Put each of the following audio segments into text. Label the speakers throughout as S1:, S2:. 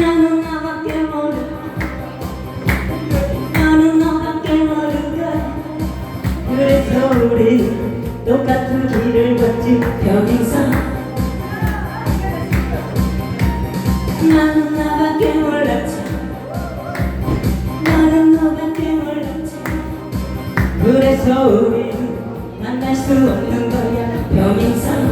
S1: 나는 나밖에 모르 나는 너밖에 모르가 그래서 우리 똑같은 길을 걷지 여기서 나는 나밖에 몰랐지. 나는 너밖에 몰랐지. 그래서 우리 만날 수 없는 거야 병인상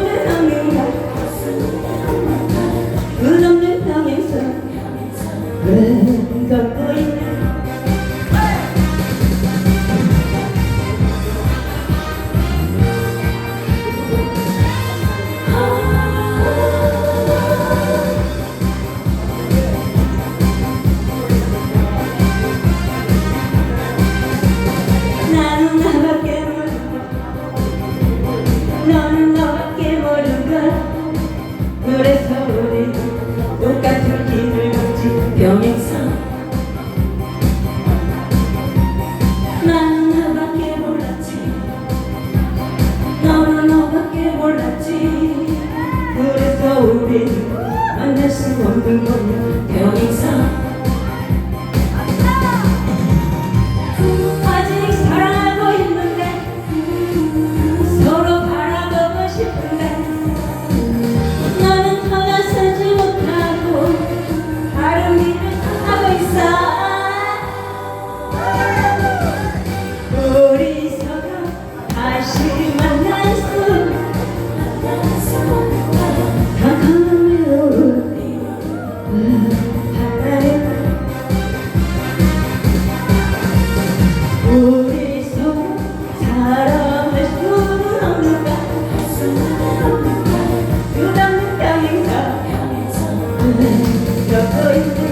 S1: 몰 Your